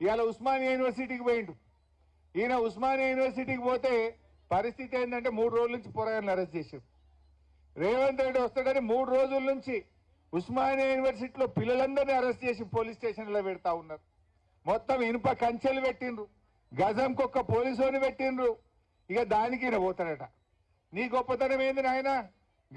ఇవాళ ఉస్మానియా యూనివర్సిటీకి పోయిండు. ఈయన ఉస్మానియా యూనివర్సిటీకి పోతే పరిస్థితి ఏంటంటే మూడు రోజుల నుంచి పోరాయని అరెస్ట్ చేశారు. రేవంత్ రెడ్డి వస్తాడని మూడు రోజుల నుంచి ఉస్మానియా యూనివర్సిటీలో పిల్లలందరినీ అరెస్ట్ చేసి పోలీస్ స్టేషన్లో పెడతా ఉన్నారు. మొత్తం ఇనుప కంచెలు పెట్టిండ్రు. గజంకి ఒక్క పోలీసుని పెట్టిండ్రు. ఇక దానికి ఈయన పోతాడట. నీ గొప్పతనం ఏంది నాయన?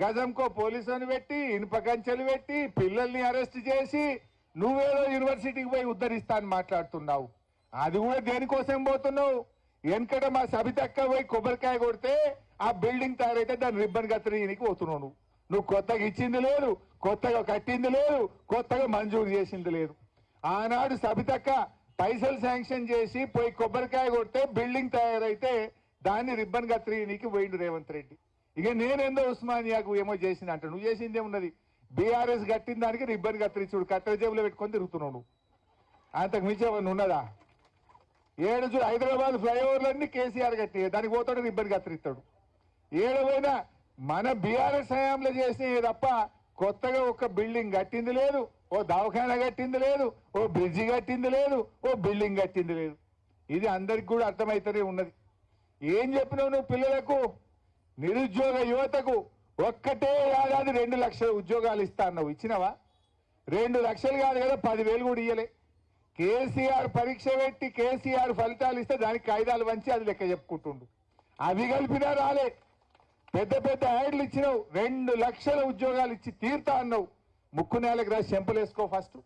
గజంకో పోలీసుని పెట్టి ఇనుప కంచెలు పెట్టి పిల్లల్ని అరెస్ట్ చేసి నువ్వేదో యూనివర్సిటీకి పోయి ఉద్ధరిస్తా అని మాట్లాడుతున్నావు. అది కూడా దేనికోసం పోతున్నావు? వెనకట మా సబితక్క పోయి కొబ్బరికాయ కొడితే ఆ బిల్డింగ్ తయారైతే దాని రిబ్బన్ కత్తిరీనికి పోతున్నావు నువ్వు. నువ్వు కొత్తగా ఇచ్చింది లేదు కొత్తగా కట్టింది లేదు కొత్తగా మంజూరు చేసింది లేదు. ఆనాడు సబితక్క పైసలు శాంక్షన్ చేసి పోయి కొబ్బరికాయ కొడితే బిల్డింగ్ తయారైతే దాన్ని రిబ్బన్ కత్తిరీనికి పోయిండు రేవంత్ రెడ్డి. ఇక నేనేందో ఉస్మానియాకు ఏమో చేసిన అంట. నువ్వు చేసింది ఏమున్నది? బీఆర్ఎస్ కట్టిన దానికి రిబ్బన్ కత్తిరించుడు కత్తెర జేబులో పెట్టుకొని తిరుగుతున్నాడు అంతకు మించి ఏమన్నా ఉన్నదా? ఏడు చూడు హైదరాబాద్ ఫ్లైఓవర్లన్నీ కేసీఆర్ కట్టి దానికి పోతాడు రిబ్బన్ కత్తిరిస్తాడు. ఏడు పోయినా మన బీఆర్ఎస్ హయాంలో చేసినవి తప్ప కొత్తగా ఒక బిల్డింగ్ కట్టింది లేదు ఓ దవాఖాన కట్టింది లేదు ఓ బ్రిడ్జి కట్టింది లేదు ఓ బిల్డింగ్ కట్టింది లేదు. ఇది అందరికి కూడా అర్థమైతేనే ఉన్నది. ఏం చెప్పినావు నువ్వు పిల్లలకు? నిరుద్యోగ యువతకు ఒక్కటే ఏడాది రెండు లక్షల ఉద్యోగాలు ఇస్తా అన్నావు. ఇచ్చినావా? రెండు లక్షలు కాదు కదా పదివేలు కూడా ఇయ్యలే. కేసీఆర్ పరీక్ష పెట్టి కేసీఆర్ ఫలితాలు ఇస్తే దానికి కాగితాలు వంచి అది లెక్క చెప్పుకుంటుండు. అవి కలిపినా రాలే. పెద్ద పెద్ద యాడ్లు ఇచ్చినావు. రెండు లక్షల ఉద్యోగాలు ఇచ్చి తీరుతా అన్నావు. ముక్కు నేలకు రాసి చెంపలేసుకో ఫస్ట్.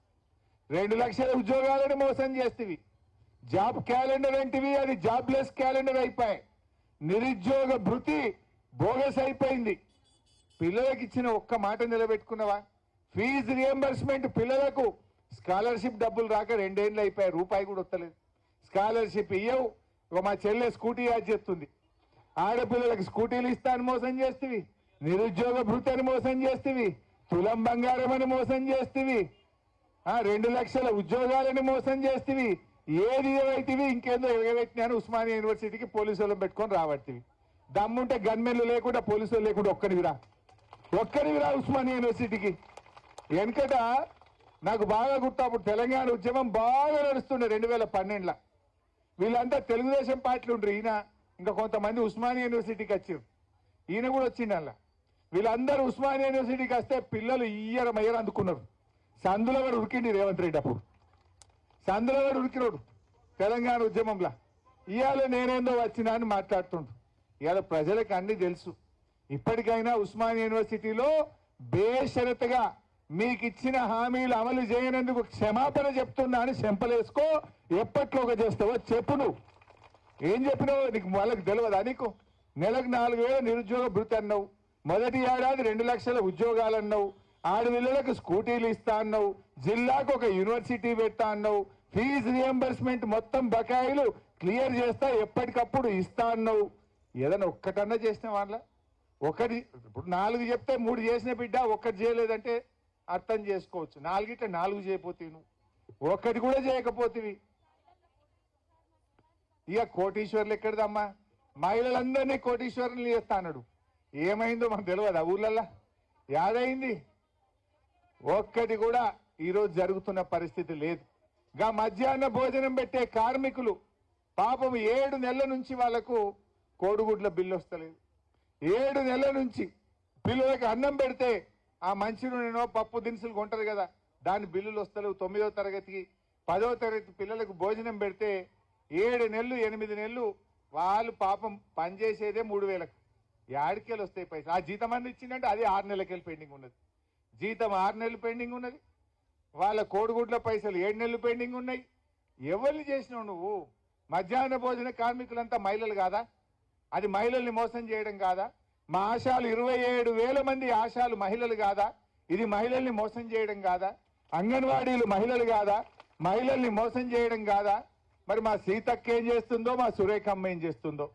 రెండు లక్షల ఉద్యోగాలను మోసం చేస్తేవి. జాబ్ క్యాలెండర్ ఏంటివి? అది జాబ్లెస్ క్యాలెండర్ అయిపోయాయి. నిరుద్యోగ భృతి బోగస్ అయిపోయింది. పిల్లలకి ఇచ్చిన ఒక్క మాట నిలబెట్టుకున్నావా? ఫీజు రియంబర్స్మెంట్ పిల్లలకు. స్కాలర్షిప్ డబ్బులు రాక రెండేళ్ళు అయిపోయాయి రూపాయి కూడా వస్తలేదు. స్కాలర్షిప్ ఇయ్యవు. ఇక మా చెల్లె స్కూటీ యాజ్ చేస్తుంది. ఆడపిల్లలకు స్కూటీలు ఇస్తాను మోసం చేస్తేవి. నిరుద్యోగ భృతిని మోసం చేస్తేవి. తులం బంగారం అని మోసం చేస్తేవి. రెండు లక్షల ఉద్యోగాలని మోసం చేస్తేవి. ఏది ఏవైతేవి? ఇంకేందో ఎగబెట్టినాను ఉస్మానియా యూనివర్సిటీకి పోలీసు వాళ్ళని పెట్టుకొని రాబట్టివి. దమ్ముంటే గన్మెన్లు లేకుండా పోలీసులు వాళ్ళు లేకుండా ఒక్కడివిరా ఒక్కడివిరా ఉస్మానియా యూనివర్సిటీకి. వెనుకట నాకు బాగా గుర్తు అప్పుడు తెలంగాణ ఉద్యమం బాగా నడుస్తుండే రెండు వేల పన్నెండులో. వీళ్ళంతా తెలుగుదేశం పార్టీలు ఉండరు ఈయన. ఇంకా కొంతమంది ఉస్మానియా యూనివర్సిటీకి వచ్చారు. ఈయన కూడా వచ్చిండు అలా వీళ్ళందరూ ఉస్మానియా యూనివర్సిటీకి వస్తే పిల్లలు ఇయ్యర మయ్యర అందుకున్నారు. సందులో కూడా ఉరికిండి రేవంత్ రెడ్డి అప్పుడు. సందులో కూడా ఉరికినోడు తెలంగాణ ఉద్యమంలో. ఇవాళ నేనేందో వచ్చినా అని మాట్లాడుతుండు ఇవాళ ప్రజలకు అన్ని తెలుసు. ఇప్పటికైనా ఉస్మాన్ యూనివర్సిటీలో బేషరతుగా మీకు ఇచ్చిన హామీలు అమలు చేయనందుకు క్షమాపణ చెప్తున్నా అని చెంపలేసుకో ఎప్పట్లోగా చేస్తావో చెప్పు నువ్వు. ఏం చెప్పినావు నీకు వాళ్ళకి తెలియదా నీకు? నెలకు నాలుగు వేల నిరుద్యోగ భృతి అన్నావు. మొదటి ఏడాది రెండు లక్షల ఉద్యోగాలు అన్నావు. ఆడపిల్లలకు స్కూటీలు ఇస్తా అన్నావు. జిల్లాకు ఒక యూనివర్సిటీ పెట్టా అన్నావు. ఫీజు రియంబర్స్మెంట్ మొత్తం బకాయిలు క్లియర్ చేస్తా ఎప్పటికప్పుడు ఇస్తా అన్నావు. ఏదైనా ఒక్కటన్నా చేసిన వాళ్ళ ఒకటి ఇప్పుడు నాలుగు చెప్తే మూడు చేసిన బిడ్డ ఒక్కటి చేయలేదంటే అర్థం చేసుకోవచ్చు. నాలుగిట్ల నాలుగు చేయపోతే నువ్వు. ఒక్కటి కూడా చేయకపోతేవి. ఇక కోటీశ్వర్లు ఎక్కడిదమ్మా? మహిళలందరినీ కోటీశ్వరులు చేస్తాడు ఏమైందో మనకు తెలియదు ఆ ఊర్లల్లా? యాదైంది? ఒక్కటి కూడా ఈరోజు జరుగుతున్న పరిస్థితి లేదు. గా మధ్యాహ్న భోజనం పెట్టే కార్మికులు పాపం ఏడు నెలల నుంచి వాళ్ళకు కోడిగుడ్ల బిల్లు వస్తలేదు. ఏడు నెలల నుంచి పిల్లలకి అన్నం పెడితే ఆ మంచి నూనెనో పప్పు దినుసులు కొంటారు కదా దాని బిల్లులు వస్తలేవు. తొమ్మిదో తరగతికి పదో తరగతి పిల్లలకు భోజనం పెడితే ఏడు నెలలు ఎనిమిది నెలలు వాళ్ళు పాపం పనిచేసేదే మూడు వేలకు. యాడికెళ్ళి వస్తాయి పైసలు. ఆ జీతం అన్ని ఇచ్చిందంటే అది ఆరు నెలలకెళ్ళి పెండింగ్ ఉన్నది. జీతం ఆరు నెలలు పెండింగ్ ఉన్నది. వాళ్ళ కోడిగుడ్ల పైసలు ఏడు నెలలు పెండింగ్ ఉన్నాయి. ఎవరిని చేసినావు నువ్వు? మధ్యాహ్న భోజన కార్మికులంతా మహిళలు కాదా? అది మహిళల్ని మోసం చేయడం కాదా? మా ఆశాలు ఇరవై ఏడు వేల మంది ఆశాలు మహిళలు కాదా? ఇది మహిళల్ని మోసం చేయడం కాదా? అంగన్వాడీలు మహిళలు కాదా? మహిళల్ని మోసం చేయడం కాదా? మరి మా సీతక్క ఏం చేస్తుందో మా సురేఖమ్మ ఏం చేస్తుందో?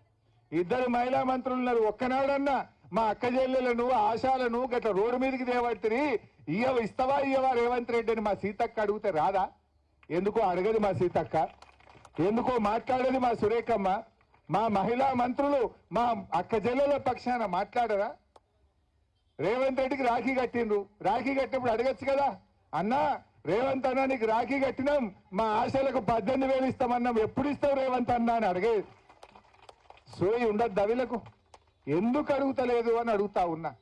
ఇద్దరు మహిళా మంత్రులు ఉన్నారు. ఒక్కనాడన్నా మా అక్క చెల్లెలను ఆశాలను గట్ల రోడ్డు మీదకి దేవట్టిరి ఇయ్యవ ఇస్తావా ఇయ్యవా రేవంత్ రెడ్డి అని మా సీతక్క అడిగితే రాదా? ఎందుకో అడగదు మా సీతక్క. ఎందుకో మాట్లాడేది మా సురేఖమ్మ. మా మహిళా మంత్రులు మా అక్క జిల్లాల పక్షాన మాట్లాడరా? రేవంత్ రెడ్డికి రాఖీ కట్టిండ్రు. రాఖీ కట్టినప్పుడు అడగచ్చు కదా? అన్నా రేవంత్ అన్న నీకు రాఖీ కట్టినాం. మా ఆశలకు పద్దెనిమిది వేలు ఇస్తామన్నాం. ఎప్పుడు ఇస్తావు రేవంత్ అన్న అని అడిగేది సోయి ఉండదు దవిలకు ఎందుకు అడుగుతలేదు అని అడుగుతా ఉన్నా.